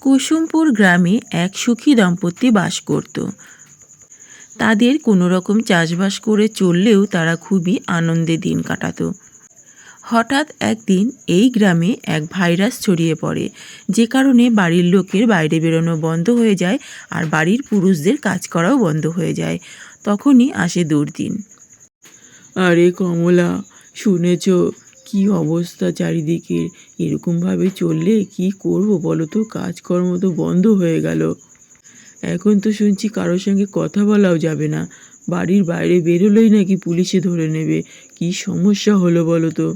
কুসুমপুর গ্রামে এক সুখী দম্পতি বাস করত। তাদের কোনো রকম চাষবাস করে চললেও তারা খুবই আনন্দে দিন কাটাতো। হঠাৎ একদিন এই গ্রামে এক ভাইরাস ছড়িয়ে পড়ে। যে কারণে বাড়ির লোকের বাইরে বেরোনো বন্ধ হয়ে যায় আর বাড়ির পুরুষদের কাজ করাও বন্ধ হয়ে যায়। তখনই আসে দুর্দিন। আরে কমলা, শুনেছ? কি অবস্থা চারিদিকে? এরকমভাবে চললে কি করব বলো তো কাজকর্ম তো বন্ধ হয়ে গেল। এখন তো শুনছি কারোর সঙ্গে কথা বলাও যাবে না। বাড়ির বাইরে বেরোলেই নাকি পুলিশে ধরে নেবে। কি সমস্যা হলো বলো তো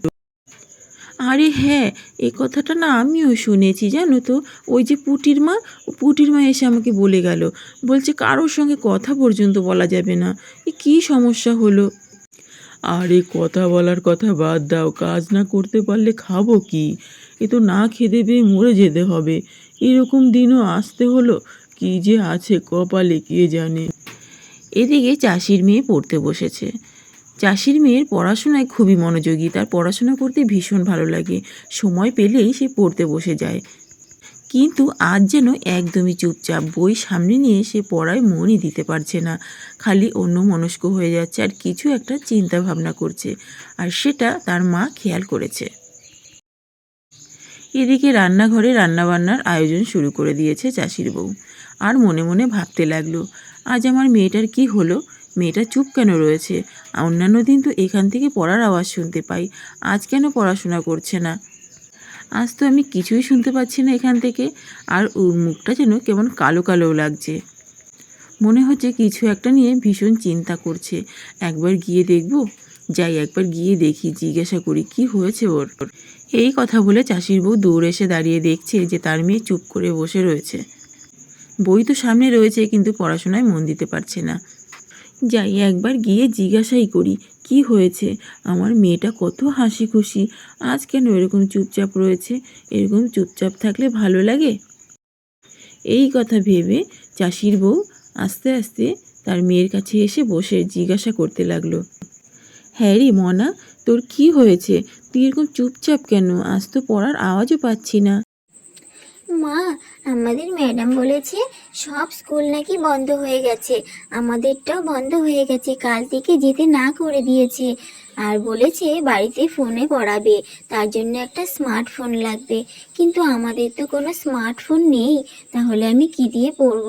আরে হ্যাঁ এ কথাটা না আমিও শুনেছি, জানো তো? ওই যে পুটির মা পুটির মা এসে আমাকে বলে গেল। বলছে কারোর সঙ্গে কথা পর্যন্ত বলা যাবে না। এ কী সমস্যা হলো? আরে, কথা বলার কথা বাদ দাও। কাজ না করতে পারলে খাব কি? এ তো না খেতে পেয়ে মরে যেতে হবে। এরকম দিনও আসতে হলো। কি যে আছে কপালে, কে জানে? এদিকে চাষির মেয়ে পড়তে বসেছে। চাষির মেয়ের পড়াশোনায় খুবই মনোযোগী। তার পড়াশোনা করতে ভীষণ ভালো লাগে। সময় পেলেই সে পড়তে বসে যায়। কিন্তু আজ যেন একদমই চুপচাপ বই সামনে নিয়ে সে পড়ায় মনই দিতে পারছে না। খালি অন্য মনস্ক হয়ে যাচ্ছে আর কিছু একটা চিন্তা ভাবনা করছে আর সেটা তার মা খেয়াল করেছে। এদিকে রান্নাঘরে রান্নাবান্নার আয়োজন শুরু করে দিয়েছে চাষির বউ। আর মনে মনে ভাবতে লাগল, আজ আমার মেয়েটার কি হলো? মেয়েটা চুপ কেন রয়েছে? অন্যান্য দিন তো এখান থেকে পড়ার আওয়াজ শুনতে পাই, আজ কেন পড়াশোনা করছে না? আজ তো আমি কিছুই শুনতে পাচ্ছি না এখান থেকে, আর ওর মুখটা যেন কেমন কালো কালো লাগছে। মনে হচ্ছে কিছু একটা নিয়ে ভীষণ চিন্তা করছে। একবার গিয়ে দেখব? যাই, একবার গিয়ে দেখি, জিজ্ঞাসা করি, কি হয়েছে ওর? এই কথা বলে চাষির বউ দৌড়ে এসে দাঁড়িয়ে দেখছে যে তার মেয়ে চুপ করে বসে রয়েছে। বই তো সামনে রয়েছে, কিন্তু পড়াশোনায় মন দিতে পারছে না। যাই, একবার গিয়ে জিজ্ঞাসাই করি কি হয়েছে? আমার মেয়েটা কত হাসি খুশি আজ কেন এরকম চুপচাপ রয়েছে? এরকম চুপচাপ থাকলে ভালো লাগে? এই কথা ভেবে চাষির বউ আস্তে আস্তে তার মেয়ের কাছে এসে বসে জিজ্ঞাসা করতে লাগল। হ্যাঁ রে মনা, তোর কি হয়েছে? তুই এরকম চুপচাপ কেন? আজ তো পড়ার আওয়াজও পাচ্ছি না। মা আমাদের ম্যাডাম বলেছে, সব স্কুল নাকি বন্ধ হয়ে গেছে। আমাদেরটাও বন্ধ হয়ে গেছে, কাল থেকে যেতে না করে দিয়েছে। আর বলেছে বাড়িতে ফোনে পড়াবে, তার জন্য একটা স্মার্টফোন লাগবে। কিন্তু আমাদের তো কোনো স্মার্টফোন নেই, তাহলে আমি কি দিয়ে পড়ব?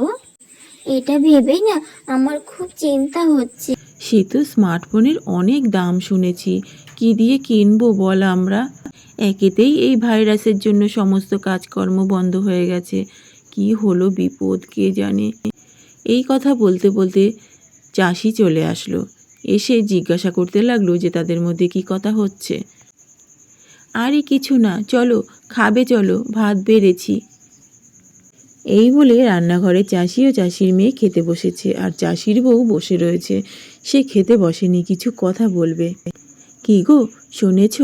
এটা ভেবেই না আমার খুব চিন্তা হচ্ছে। সে তো স্মার্টফোনের অনেক দাম শুনেছি। কি দিয়ে কিনবো বল আমরা? একেতেই এই ভাইরাসের জন্য সমস্ত কাজকর্ম বন্ধ হয়ে গেছে। কি হলো বিপদ, কে জানে? এই কথা বলতে বলতে চাষি চলে আসলো। এসে জিজ্ঞাসা করতে লাগল যে তাদের মধ্যে কি কথা হচ্ছে। আরে কিছু না, চলো, খাবে চলো, ভাত বেড়েছি। এই বলে রান্নাঘরে চাষি ও চাষির মেয়ে খেতে বসেছে আর চাষির বউ বসে রয়েছে। সে খেতে বসেনি, কিছু কথা বলবে। কি গো, শুনেছ?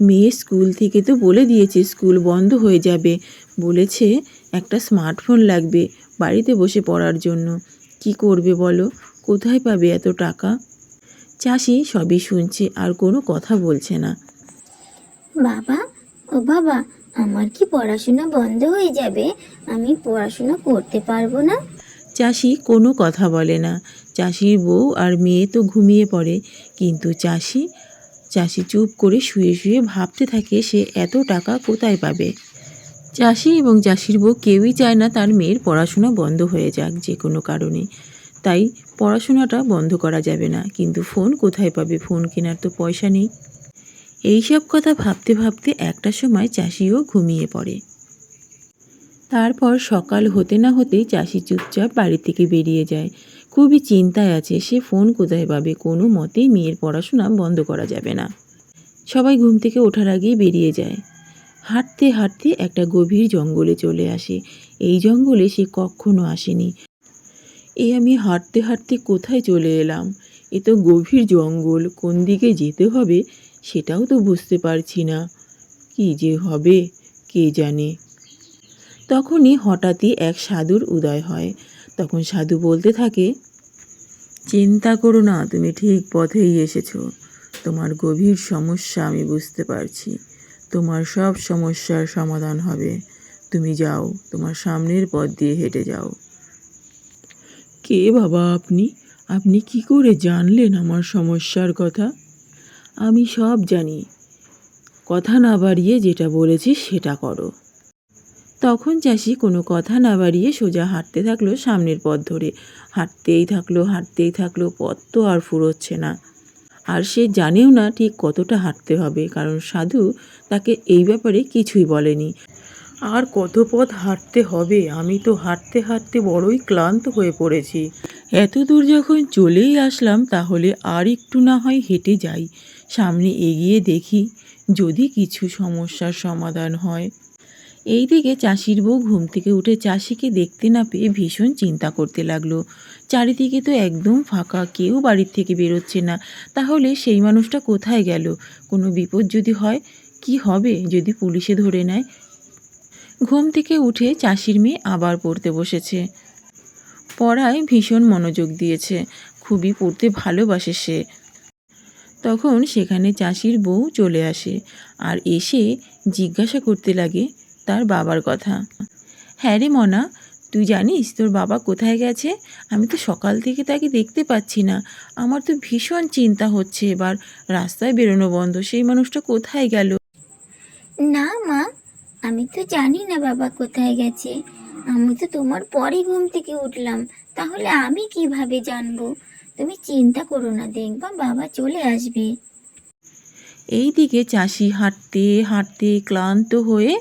মেয়ে স্কুল থেকে তো বলে দিয়েছে স্কুল বন্ধ হয়ে যাবে। বলেছে একটা স্মার্টফোন লাগবে বাড়িতে বসে পড়ার জন্য। কি করবে বলো? কোথায় পাবে এত টাকা? চাষি সবই শুনছে আর কোনো কথা বলছে না। বাবা ও বাবা আমার কি পড়াশোনা বন্ধ হয়ে যাবে? আমি পড়াশোনা করতে পারব না। চাষি কোনো কথা বলে না। চাষির বউ আর মেয়ে তো ঘুমিয়ে পড়ে। কিন্তু চাষি চাষি চুপ করে শুয়ে শুয়ে ভাবতে থাকে সে এত টাকা কোথায় পাবে। চাষি এবং চাষির বউ কেউই চায় না তার মেয়ের পড়াশোনা বন্ধ হয়ে যাক যে কোনো কারণে। তাই পড়াশোনাটা বন্ধ করা যাবে না, কিন্তু ফোন কোথায় পাবে? ফোন কেনার তো পয়সা নেই। এইসব কথা ভাবতে ভাবতে একটা সময় চাষিও ঘুমিয়ে পড়ে। তারপর সকাল হতে না হতেই চাষি চুপচাপ বাড়ি থেকে বেরিয়ে যায়। খুবই চিন্তায় আছে সে ফোন কোথায় পাবে? কোনো মতেই মেয়ের পড়াশোনা বন্ধ করা যাবে না। সবাই ঘুম থেকে ওঠার আগেই বেরিয়ে যায়। হাঁটতে হাঁটতে একটা গভীর জঙ্গলে চলে আসে। এই জঙ্গলে সে কখনো আসেনি। এ আমি হাঁটতে হাঁটতে কোথায় চলে এলাম? এ তো গভীর জঙ্গল, কোন দিকে যেতে হবে সেটাও তো বুঝতে পারছি না। কি যে হবে, কে জানে? তখনই হঠাৎই এক সাধুর উদয় হয়। তখন সাধু বলতে থাকে, চিন্তা করো না, তুমি ঠিক পথেই এসেছ। তোমার গভীর সমস্যা আমি বুঝতে পারছি। তোমার সব সমস্যার সমাধান হবে। তুমি যাও, তোমার সামনের পথ দিয়ে হেঁটে যাও। কে বাবা আপনি? আপনি কি করে জানলেন আমার সমস্যার কথা? আমি সব জানি। কথা না বাড়িয়ে যেটা বলেছি সেটা করো। তখন চাষি কোনো কথা না বাড়িয়ে সোজা হাঁটতে থাকল সামনের পথ ধরে। হাঁটতেই থাকল হাঁটতেই থাকল, পথ তো আর ফুরোচ্ছে না। আর সে জানেও না ঠিক কতটা হাঁটতে হবে, কারণ সাধু তাকে এই ব্যাপারে কিছুই বলেনি। আর কত পথ হাঁটতে হবে? আমি তো হাঁটতে হাঁটতে বড়ই ক্লান্ত হয়ে পড়েছি। এত দূর যখন চলেই আসলাম, তাহলে আর একটু না হয় হেঁটে যাই। সামনে এগিয়ে দেখি যদি কিছু সমস্যার সমাধান হয়। এইদিকে চাষির বউ ঘুম থেকে উঠে চাষিকে দেখতে না পেয়ে ভীষণ চিন্তা করতে লাগল। চারিদিকে তো একদম ফাঁকা, কেউ বাড়ির থেকে বেরোচ্ছে না। তাহলে সেই মানুষটা কোথায় গেল? কোনো বিপদ যদি হয়, কি হবে যদি পুলিশে ধরে নেয়? ঘুম থেকে উঠে চাষির মেয়ে আবার পড়তে বসেছে। পড়ায় ভীষণ মনোযোগ দিয়েছে, খুবই পড়তে ভালোবাসে সে। তখন সেখানে চাষির বউ চলে আসে আর এসে জিজ্ঞাসা করতে লাগে তার বাবার কথা। হ্যাঁ রে মনা তুই জানিস তোর বাবা কোথায় গেছে? আমি তো সকাল থেকে তাকে দেখতে পাচ্ছি না। আমার তো ভীষণ চিন্তা হচ্ছে এবার। রাস্তায় বেরোনো বন্ধ সেই মানুষটা কোথায় গেল? না মা আমি তো জানি না বাবা কোথায় গেছে। আমি তো তোমার পরে ঘুম থেকে উঠলাম। তাহলে আমি কীভাবে জানব? তুমি চিন্তা করো না দেখবা বাবা চলে আসবে। এইদিকে চাষি হাঁটতে হাঁটতে ক্লান্ত হয়ে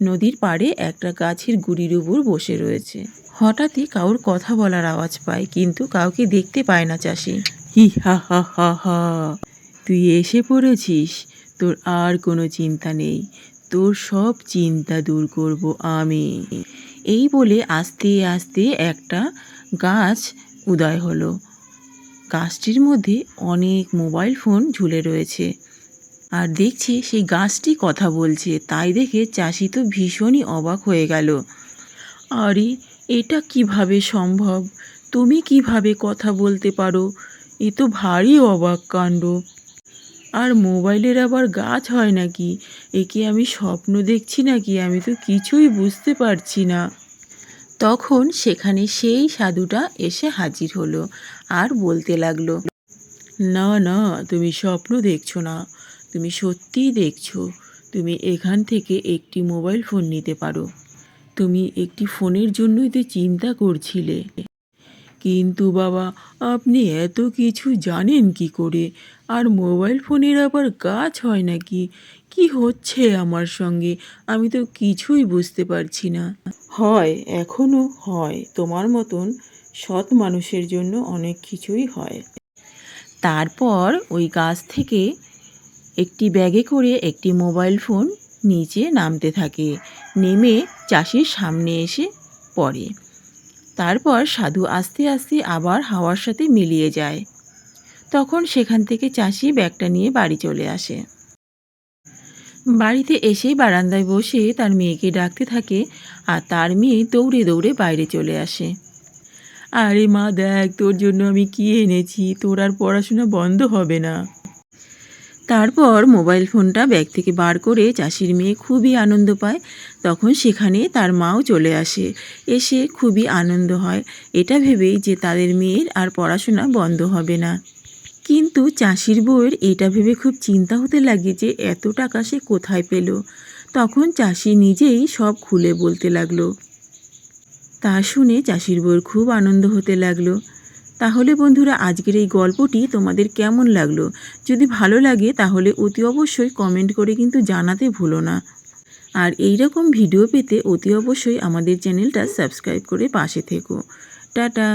নদীর পাড়ে একটা গাছের গুড়ির উপর বসে রয়েছে। হঠাৎই কাউর কথা বলার আওয়াজ পায়, কিন্তু কাউকে দেখতে পায় না চাষি। হি হা হা হা হা, তুই এসে পড়েছিস, তোর আর কোনো চিন্তা নেই, তোর সব চিন্তা দূর করব আমি। এই বলে আস্তে আস্তে একটা গাছ উদয় হলো। গাছটির মধ্যে অনেক মোবাইল ফোন ঝুলে রয়েছে। আর দেখছে সেই গাছটি কথা বলছে। তাই দেখে চাষি তো ভীষণই অবাক হয়ে গেল। আরে, এটা কীভাবে সম্ভব? তুমি কীভাবে কথা বলতে পারো? এ তো ভারী অবাক কাণ্ড। আর মোবাইলের আবার গাছ হয় নাকি? একে আমি স্বপ্ন দেখছি নাকি? আমি তো কিছুই বুঝতে পারছি না। তখন সেখানে সেই সাধুটা এসে হাজির হলো আর বলতে লাগল, না না, তুমি স্বপ্ন দেখছ না। তুমি সত্যিই দেখছ তুমি এখান থেকে একটি মোবাইল ফোন নিতে পারো। তুমি একটি ফোনের জন্যই তো চিন্তা করছিলে। কিন্তু বাবা আপনি এত কিছু জানেন কি করে? আর মোবাইল ফোনের আবার গাছ হয় নাকি? কি হচ্ছে আমার সঙ্গে? আমি তো কিছুই বুঝতে পারছি না। হয় এখনও হয়। তোমার মতন সৎ মানুষের জন্য অনেক কিছুই হয়। তারপর ওই গাছ থেকে একটি ব্যাগে করে একটি মোবাইল ফোন নিচে নামতে থাকে। নেমে চাষির সামনে এসে পড়ে। তারপর সাধু আস্তে আস্তে আবার হাওয়ার সাথে মিলিয়ে যায়। তখন সেখান থেকে চাষি ব্যাগটা নিয়ে বাড়ি চলে আসে। বাড়িতে এসেই বারান্দায় বসে তার মেয়েকে ডাকতে থাকে আর তার মেয়ে দৌড়ে দৌড়ে বাইরে চলে আসে। আরে মা, দেখ, তোর জন্য আমি কি এনেছি? তোর আর পড়াশোনা বন্ধ হবে না। তারপর মোবাইল ফোনটা ব্যাগ থেকে বার করে চাষির মেয়ে খুবই আনন্দ পায়। তখন সেখানে তার মাও চলে আসে। এসে খুবই আনন্দ হয়। এটা ভেবেই যে তাদের মেয়ের আর পড়াশোনা বন্ধ হবে না। কিন্তু চাষির বউয়ের এটা ভেবে খুব চিন্তা হতে লাগে যে এত টাকা সে কোথায় পেল। তখন চাষি নিজেই সব খুলে বলতে লাগল। তা শুনে চাষির বউয়ের খুব আনন্দ হতে লাগল। তাহলে বন্ধুরা, আজকের এই গল্পটি তোমাদের কেমন লাগল? যদি ভালো লাগে, তাহলে অতি অবশ্যই কমেন্ট করে কিন্তু জানাতে ভুলো না। আর এই রকম ভিডিও পেতে অতি অবশ্যই আমাদের চ্যানেলটা সাবস্ক্রাইব করে পাশে থেকো। টাটা!